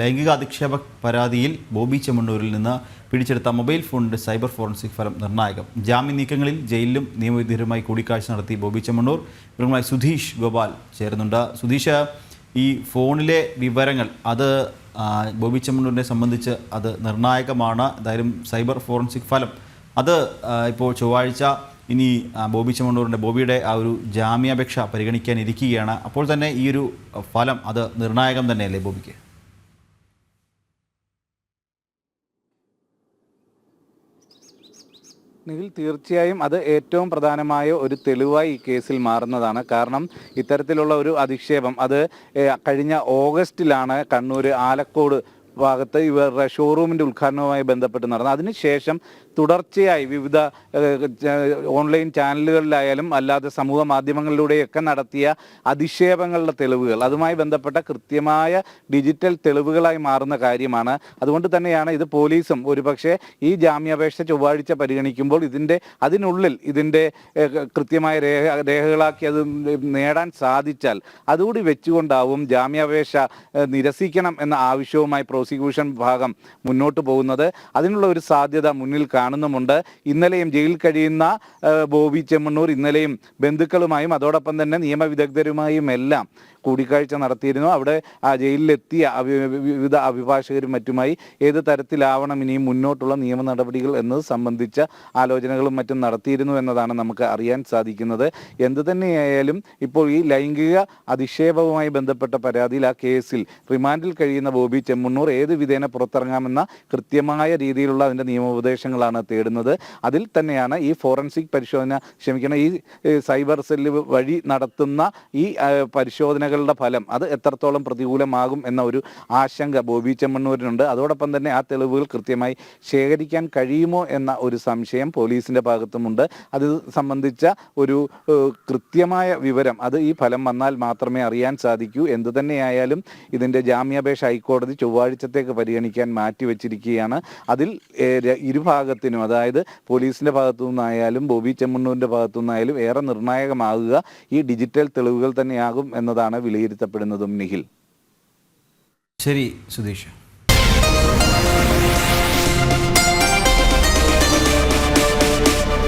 ലൈംഗിക അധിക്ഷേപ പരാതിയിൽ ബോബി ചെമ്മണ്ണൂരിൽ നിന്ന് പിടിച്ചെടുത്ത മൊബൈൽ ഫോണിന്റെ സൈബർ ഫോറൻസിക് ഫലം നിർണായകം. ജാമ്യ നീക്കങ്ങളിൽ ജയിലിലും നിയമവിധേയരുമായി കൂടിക്കാഴ്ച നടത്തി ബോബി ചെമ്മണ്ണൂർ. ഇവരുമായി സുധീഷ് ഗോപാൽ ചേരുന്നുണ്ട്. സുധീഷ് ഈ ഫോണിലെ വിവരങ്ങൾ അത് ബോബി ചെമ്മണ്ണൂരിനെ സംബന്ധിച്ച് അത് നിർണായകമാണ്. എന്തായാലും സൈബർ ഫോറൻസിക് ഫലം അത് ഇപ്പോൾ ചൊവ്വാഴ്ച ഇനി ബോബി ചെമ്മണ്ണൂരിന്റെ ബോബിയുടെ ആ ഒരു ജാമ്യാപേക്ഷ പരിഗണിക്കാൻ ഇരിക്കുകയാണ്. അപ്പോൾ തന്നെ ഈ ഒരു ഫലം അത് നിർണായകം തന്നെയല്ലേ ബോബിക്ക്? നിഖിൽ തീർച്ചയായും അത് ഏറ്റവും പ്രധാനമായ ഒരു തെളിവായി ഈ കേസിൽ മാറുന്നതാണ്. കാരണം ഇത്തരത്തിലുള്ള ഒരു അധിക്ഷേപം അത് കഴിഞ്ഞ ഓഗസ്റ്റിലാണ് കണ്ണൂർ ആലക്കോട് ഭാഗത്ത് ഇവരുടെ ഷോറൂമിന്റെ ഉദ്ഘാടനവുമായി ബന്ധപ്പെട്ട് നടന്നു. അതിനുശേഷം തുടർച്ചയായി വിവിധ ഓൺലൈൻ ചാനലുകളിലായാലും അല്ലാതെ സമൂഹ മാധ്യമങ്ങളിലൂടെയൊക്കെ നടത്തിയ അധിക്ഷേപങ്ങളുടെ തെളിവുകൾ അതുമായി ബന്ധപ്പെട്ട കൃത്യമായ ഡിജിറ്റൽ തെളിവുകളായി മാറുന്ന കാര്യമാണ്. അതുകൊണ്ട് തന്നെയാണ് ഇത് പോലീസും ഒരുപക്ഷെ ഈ ജാമ്യാപേക്ഷ ചൊവ്വാഴ്ച പരിഗണിക്കുമ്പോൾ ഇതിന്റെ അതിനുള്ളിൽ ഇതിന്റെ കൃത്യമായ രേഖ രേഖകളാക്കി അത് നേടാൻ സാധിച്ചാൽ അതുകൂടി വെച്ചുകൊണ്ടാവും ജാമ്യാപേക്ഷ നിരസിക്കണം എന്ന ആവശ്യവുമായി പ്രോസിക്യൂഷൻ വിഭാഗം മുന്നോട്ട് പോകുന്നത്. അതിനുള്ള ഒരു സാധ്യത മുന്നിൽ കാണുന്നുമുണ്ട്. ഇന്നലെയും ജയിലിൽ കഴിയുന്ന ബോബി ചെമ്മണ്ണൂർ ഇന്നലെയും ബന്ധുക്കളുമായും അതോടൊപ്പം തന്നെ നിയമവിദഗ്ധരുമായും എല്ലാം കൂടിക്കാഴ്ച നടത്തിയിരുന്നു. അവിടെ ആ ജയിലിലെത്തിയ വിവിധ അഭിഭാഷകരും മറ്റുമായി ഏത് തരത്തിലാവണം ഇനിയും മുന്നോട്ടുള്ള നിയമ നടപടികൾ എന്നത് സംബന്ധിച്ച ആലോചനകളും മറ്റും നടത്തിയിരുന്നു എന്നതാണ് നമുക്ക് അറിയാൻ സാധിക്കുന്നത്. എന്തു തന്നെയായാലും ഇപ്പോൾ ഈ ലൈംഗിക അധിക്ഷേപവുമായി ബന്ധപ്പെട്ട പരാതിയിൽ ആ കേസിൽ റിമാൻഡിൽ കഴിയുന്ന ബോബി ചെമ്മണ്ണൂർ ഏത് വിധേന പുറത്തിറങ്ങാമെന്ന കൃത്യമായ രീതിയിലുള്ള അതിന്റെ നിയമോപദേശങ്ങളാണ് തേടുന്നത്. അതിൽ തന്നെയാണ് ഈ ഫോറൻസിക് പരിശോധന ക്ഷമിക്കണം ഈ സൈബർ സെല്ല് വഴി നടത്തുന്ന ഈ പരിശോധനകളുടെ ഫലം അത് എത്രത്തോളം പ്രതികൂലമാകും എന്ന ഒരു ആശങ്ക ബോബി ചെമ്മണ്ണൂരിനുണ്ട്. അതോടൊപ്പം തന്നെ ആ തെളിവുകൾ കൃത്യമായി ശേഖരിക്കാൻ കഴിയുമോ എന്ന ഒരു സംശയം പോലീസിന്റെ ഭാഗത്തുമുണ്ട്. അത് സംബന്ധിച്ച ഒരു കൃത്യമായ വിവരം അത് ഈ ഫലം വന്നാൽ മാത്രമേ അറിയാൻ സാധിക്കൂ. എന്തു തന്നെയായാലും ഇതിന്റെ ജാമ്യാപേക്ഷ ഹൈക്കോടതി ചൊവ്വാഴ്ചത്തേക്ക് പരിഗണിക്കാൻ മാറ്റിവെച്ചിരിക്കുകയാണ് അതിൽ ഇരുഭാഗത്തിനും അതായത് പോലീസിന്റെ ഭാഗത്തു നിന്നായാലും ബോബി ചെമ്മണ്ണൂരിന്റെ ഭാഗത്തു നിന്നായാലും ഏറെ നിർണായകമാകുക ഈ ഡിജിറ്റൽ തെളിവുകൾ തന്നെയാകും എന്നതാണ് വിലയിരുത്തപ്പെടുന്നതും നിഖിൽ ശരി സുധീഷ്.